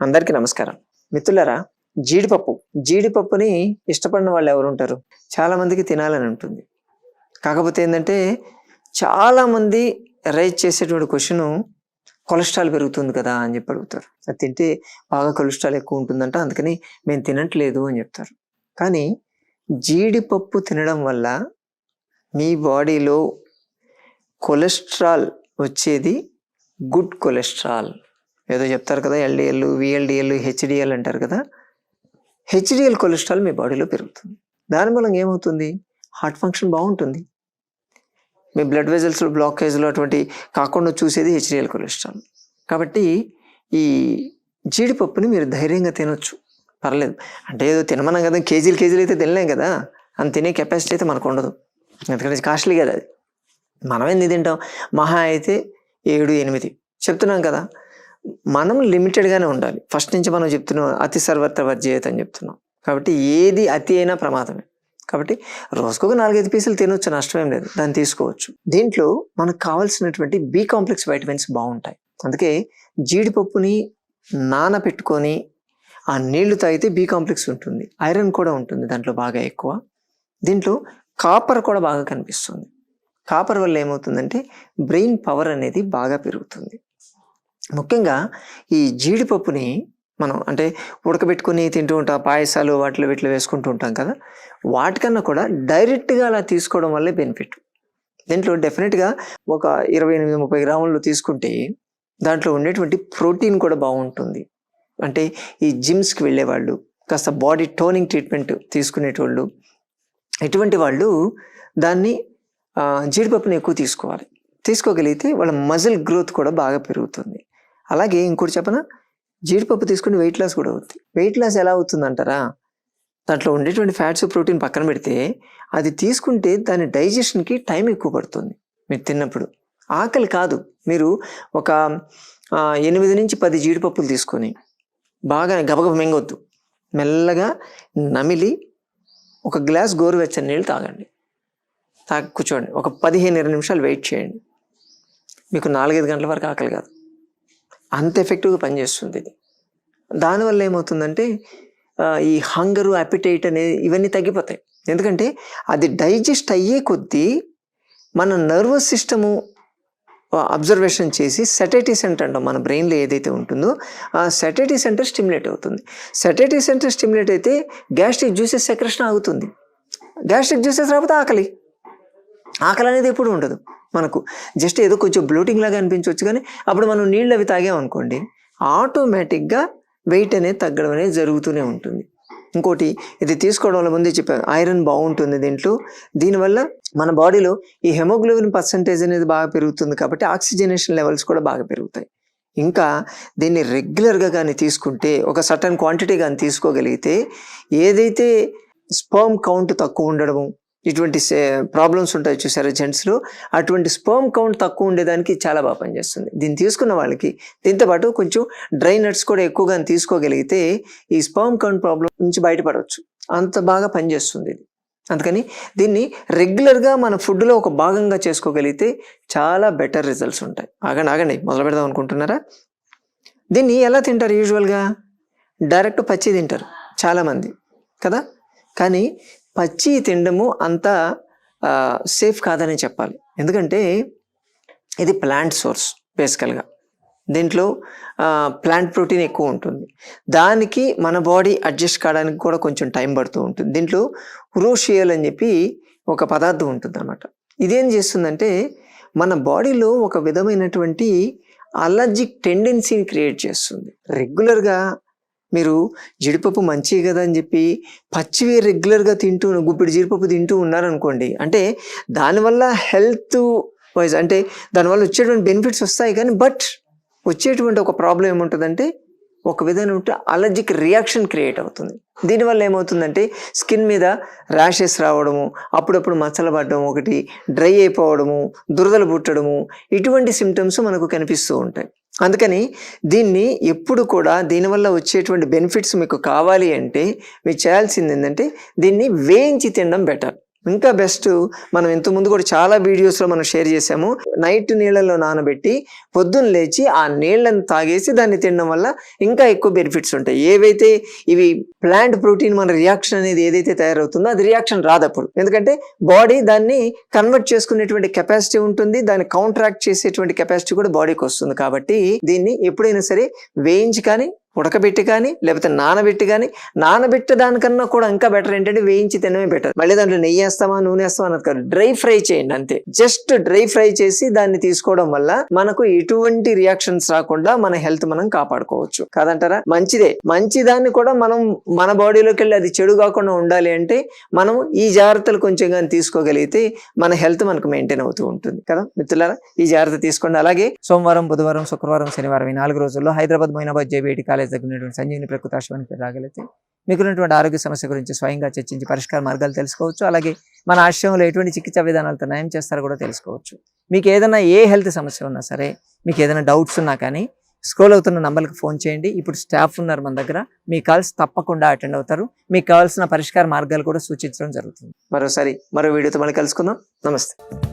అందరికీ నమస్కారం. మిత్రులారా జీడిపప్పు. జీడిపప్పుని ఇష్టపడిన వాళ్ళు ఎవరు ఉంటారు? చాలా మందికి తినాలని ఉంటుంది. కాకపోతే ఏంటంటే చాలా మంది రైజ్ చేసేటువంటి క్వశ్చన్ కొలెస్ట్రాల్ పెరుగుతుంది కదా అని చెప్పి అడుగుతారు. అది తింటే బాగా కొలెస్ట్రాల్ ఎక్కువ ఉంటుందంట అందుకని మేము తినట్లేదు అని చెప్తారు. కానీ జీడిపప్పు తినడం వల్ల మీ బాడీలో కొలెస్ట్రాల్ వచ్చేది గుడ్ కొలెస్ట్రాల్ ఏదో చెప్తారు కదా ఎల్డిఎల్ విఎల్డిఎల్ హెచ్డిఎల్ అంటారు కదా. హెచ్డిఎల్ కొలెస్ట్రాల్ మీ బాడీలో పెరుగుతుంది. దాని మూలంగా ఏమవుతుంది? హార్ట్ ఫంక్షన్ బాగుంటుంది. మీ బ్లడ్ వెజల్స్ బ్లాకేజ్లో అటువంటి కాకుండా చూసేది హెచ్డిఎల్ కొలెస్ట్రాల్. కాబట్టి ఈ జీడిపప్పుని మీరు ధైర్యంగా తినొచ్చు. పర్లేదు. అంటే ఏదో తినమన్నాం కదా కేజీలు కేజీలు అయితే తినలేం కదా. అంత తినే కెపాసిటీ అయితే మనకు ఉండదు. ఎందుకంటే కాస్ట్లీ కదా అది. మనం ఎందుకు తింటాం? మహా అయితే ఏడు ఎనిమిది. చెప్తున్నాం కదా మనం లిమిటెడ్గానే ఉండాలి. ఫస్ట్ నుంచి మనం చెప్తున్నాం అతి సర్వత్ర వర్జేయత అని చెప్తున్నాం. కాబట్టి ఏది అతి అయినా ప్రమాదమే. కాబట్టి రోజుకొక నాలుగైదు పీసులు తినొచ్చు నష్టమేం లేదు. దాన్ని తీసుకోవచ్చు. దీంట్లో మనకు కావాల్సినటువంటి బి కాంప్లెక్స్ వైటమిన్స్ బాగుంటాయి. అందుకే జీడిపప్పుని నానబెట్టుకొని ఆ నీళ్ళు తాగితే బి కాంప్లెక్స్ ఉంటుంది. ఐరన్ కూడా ఉంటుంది దాంట్లో బాగా ఎక్కువ. దీంట్లో కాపర్ కూడా బాగా కనిపిస్తుంది. కాపర్ వల్ల ఏమవుతుందంటే బ్రెయిన్ పవర్ అనేది బాగా పెరుగుతుంది. ముఖ్యంగా ఈ జీడిపప్పుని మనం అంటే ఉడకబెట్టుకుని తింటూ ఉంటాం పాయసాలు వాటిలో వీటిలో వేసుకుంటూ ఉంటాం కదా వాటికన్నా కూడా డైరెక్ట్గా అలా తీసుకోవడం వల్లే బెనిఫిట్. దీంట్లో డెఫినెట్గా ఒక ఇరవై ఎనిమిది ముప్పై గ్రాములు తీసుకుంటే దాంట్లో ఉండేటువంటి ప్రోటీన్ కూడా బాగుంటుంది. అంటే ఈ జిమ్స్కి వెళ్ళేవాళ్ళు కాస్త బాడీ టోనింగ్ ట్రీట్మెంట్ తీసుకునేటోళ్ళు ఇటువంటి వాళ్ళు దాన్ని జీడిపప్పుని ఎక్కువ తీసుకోవాలి. తీసుకోగలిగితే వాళ్ళ మజిల్ గ్రోత్ కూడా బాగా పెరుగుతుంది. అలాగే ఇంకోటి చెప్పనా? జీడిపప్పు తీసుకుని వెయిట్ లాస్ కూడా అవుతుంది వెయిట్ లాస్ ఎలా అవుతుంది అంటారా దాంట్లో ఉండేటువంటి ఫ్యాట్స్ ప్రోటీన్ పక్కన పెడితే అది తీసుకుంటే దాని డైజెషన్కి టైం ఎక్కువ పడుతుంది మీరు తిన్నప్పుడు. ఆకలి కాదు. మీరు ఒక ఎనిమిది నుంచి పది జీడిపప్పులు తీసుకొని బాగా గబగబ మింగొద్దు. మెల్లగా నమిలి ఒక గ్లాస్ గోరువెచ్చని నీళ్ళు తాగండి. తాగి కూర్చోండి. ఒక పదిహేను ఇరవై నిమిషాలు వెయిట్ చేయండి. మీకు నాలుగైదు గంటల వరకు ఆకలి కాదు. అంత ఎఫెక్టివ్గా పనిచేస్తుంది ఇది. దానివల్ల ఏమవుతుందంటే ఈ హంగరు అపిటైట్ అనేది ఇవన్నీ తగ్గిపోతాయి. ఎందుకంటే అది డైజెస్ట్ అయ్యే కొద్దీ మన నర్వస్ సిస్టము అబ్జర్వేషన్ చేసి సెటైటీ సెంటర్ అంటాం. మన బ్రెయిన్లో ఏదైతే ఉంటుందో ఆ సెటైటీ సెంటర్ స్టిమ్యులేట్ అవుతుంది. సెటైటీ సెంటర్ స్టిమ్యులేట్ అయితే గ్యాస్ట్రిక్ జ్యూసెస్ సెక్రెషన్ ఆగుతుంది. గ్యాస్ట్రిక్ జ్యూసెస్ రాకపోతే ఆకలి. ఆకలి అనేది ఎప్పుడు ఉండదు మనకు. జస్ట్ ఏదో కొంచెం బ్లోటింగ్ లాగా అనిపించవచ్చు కానీ అప్పుడు మనం నీళ్ళు అవి తాగామనుకోండి ఆటోమేటిక్గా వెయిట్ అనేది తగ్గడం అనేది జరుగుతూనే ఉంటుంది. ఇంకోటి ఇది తీసుకోవడం వల్ల ముందే చెప్పాను ఐరన్ బాగుంటుంది దీంట్లో. దీనివల్ల మన బాడీలో ఈ హెమోగ్లోబిన్ పర్సంటేజ్ అనేది బాగా పెరుగుతుంది కాబట్టి ఆక్సిజనేషన్ లెవెల్స్ కూడా బాగా పెరుగుతాయి. ఇంకా దీన్ని రెగ్యులర్గా కానీ తీసుకుంటే ఒక సర్టన్ క్వాంటిటీ కానీ తీసుకోగలిగితే ఏదైతే స్పర్మ్ కౌంట్ తక్కువ ఉండడము ఇటువంటి ప్రాబ్లమ్స్ ఉంటాయి చూసారా జెంట్స్లో అటువంటి స్పర్మ్ కౌంట్ తక్కువ ఉండేదానికి చాలా బాగా పనిచేస్తుంది. దీన్ని తీసుకున్న వాళ్ళకి దీంతో పాటు కొంచెం డ్రై నట్స్ కూడా ఎక్కువగా తీసుకోగలిగితే ఈ స్పర్మ్ కౌంట్ ప్రాబ్లం నుంచి బయటపడవచ్చు. అంత బాగా పనిచేస్తుంది ఇది. అందుకని దీన్ని రెగ్యులర్గా మన ఫుడ్లో ఒక భాగంగా చేసుకోగలిగితే చాలా బెటర్ రిజల్ట్స్ ఉంటాయి. ఆగండి ఆగండి మొదలు పెడదాం అనుకుంటున్నారా? దీన్ని ఎలా తింటారు యూజువల్గా డైరెక్ట్ పచ్చి తింటారు చాలామంది కదా? కానీ పచ్చి తినడము అంత సేఫ్ కాదని చెప్పాలి. ఎందుకంటే ఇది ప్లాంట్ సోర్స్ బేసికల్గా. దీంట్లో ప్లాంట్ ప్రోటీన్ ఎక్కువ ఉంటుంది. దానికి మన బాడీ అడ్జస్ట్ కావడానికి కూడా కొంచెం టైం పడుతూ ఉంటుంది. దీంట్లో ఉరోషియల్ అని చెప్పి ఒక పదార్థం ఉంటుంది అనమాట ఇదేం చేస్తుందంటే మన బాడీలో ఒక విధమైనటువంటి అలర్జిక్ టెండెన్సీని క్రియేట్ చేస్తుంది. రెగ్యులర్గా మీరు జీడిపప్పు మంచివి కదా అని చెప్పి పచ్చివి రెగ్యులర్గా తింటూ గుప్పిడి జీడిపప్పు తింటూ ఉన్నారనుకోండి అంటే దానివల్ల హెల్త్ వైజ్ అంటే దానివల్ల వచ్చేటువంటి బెనిఫిట్స్ వస్తాయి కానీ బట్ వచ్చేటువంటి ఒక ప్రాబ్లం ఏముంటుందంటే ఒక విధంగా ఉంటే అలర్జిక్ రియాక్షన్ క్రియేట్ అవుతుంది. దీనివల్ల ఏమవుతుందంటే స్కిన్ మీద ర్యాషెస్ రావడము అప్పుడప్పుడు మచ్చలు పడడం ఒకటి డ్రై అయిపోవడము దురదలు పుట్టడము ఇటువంటి సిమ్టమ్స్ మనకు కనిపిస్తూ ఉంటాయి. అందుకని దీన్ని ఎప్పుడు కూడా దీనివల్ల వచ్చేటువంటి బెనిఫిట్స్ మీకు కావాలి అంటే మీరు చేయాల్సింది ఏంటంటే దీన్ని వేయించి తినడం బెటర్. ఇంకా బెస్ట్ మనం ఇంతకుముందు ముందు కూడా చాలా వీడియోస్లో మనం షేర్ చేసాము నైట్ నీళ్ళలో నానబెట్టి పొద్దున్న లేచి ఆ నీళ్ళని తాగేసి దాన్ని తినడం వల్ల ఇంకా ఎక్కువ బెనిఫిట్స్ ఉంటాయి. ఏవైతే ఇవి ప్లాంట్ ప్రోటీన్ మన రియాక్షన్ అనేది ఏదైతే తయారవుతుందో అది రియాక్షన్ రాదప్పుడు. ఎందుకంటే బాడీ దాన్ని కన్వర్ట్ చేసుకునేటువంటి కెపాసిటీ ఉంటుంది. దాన్ని కాంట్రాక్ట్ చేసేటువంటి కెపాసిటీ కూడా బాడీకి వస్తుంది. కాబట్టి దీన్ని ఎప్పుడైనా సరే వేయించి కానీ ఉడకబెట్టి కానీ లేకపోతే నానబెట్టి కానీ నానబెట్టే దానికన్నా కూడా ఇంకా బెటర్ ఏంటంటే వేయించి తినమే బెటర్ మళ్ళీ దాంట్లో నెయ్యి వేస్తామా నూనె వేస్తామా అన్నది కాదు. డ్రై ఫ్రై చేయండి అంతే. జస్ట్ డ్రై ఫ్రై చేసి దాన్ని తీసుకోవడం వల్ల మనకు ఎటువంటి రియాక్షన్స్ రాకుండా మన హెల్త్ మనం కాపాడుకోవచ్చు. కాదంటారా? మంచిదే. మంచి దాన్ని కూడా మనం మన బాడీలోకి వెళ్ళి అది చెడు కాకుండా ఉండాలి అంటే మనం ఈ జాగ్రత్తలు కొంచెం కానీ తీసుకోగలిగితే మన హెల్త్ మనకు మెయింటైన్ అవుతూ ఉంటుంది. కదా మిత్రులారా? ఈ జాగ్రత్త తీసుకోండి. అలాగే సోమవారం బుధవారం శుక్రవారం శనివారం ఈ నాలుగు రోజుల్లో హైదరాబాద్ మొయినాబాద్ జేబీఐటి కాలేజ్ దగ్గర ఉన్నటువంటి సంజీవిని ప్రకృతి ఆశ్రమానికి రాగలిగితే మీకున్నటువంటి ఆరోగ్య సమస్య గురించి స్వయంగా చర్చించి పరిష్కార మార్గాలు తెలుసుకోవచ్చు. అలాగే మన ఆశ్రమంలో ఎటువంటి చికిత్సా విధానాలతో నయం చేస్తారో కూడా తెలుసుకోవచ్చు. మీకు ఏదైనా ఏ హెల్త్ సమస్య ఉన్నా సరే మీకు ఏదైనా డౌట్స్ ఉన్నా కానీ స్క్రోల్ అవుతున్న నంబర్కి ఫోన్ చేయండి. ఇప్పుడు స్టాఫ్ ఉన్నారు మన దగ్గర. మీ కాల్స్ తప్పకుండా అటెండ్ అవుతారు. మీకు కావాల్సిన పరిష్కార మార్గాలు కూడా సూచించడం జరుగుతుంది. మరోసారి మరో వీడియోతో మళ్ళీ కలుసుకుందాం. నమస్తే.